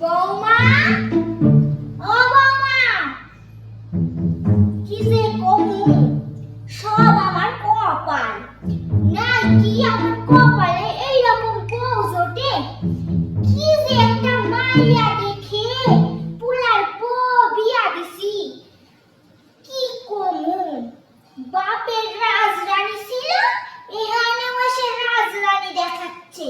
বৌমা? ও বৌমা! কি যে কমু সব আমার কপাল। না কি আমার কপালে এইরকম পৌঁছ ওঠে কি যে একটা মাইয়া দেখে পুলার পো বিয়া দিছি। কি কমু? বাপের রাজরানী ছিল এখানে বসে রাজরানী দেখাচ্ছে।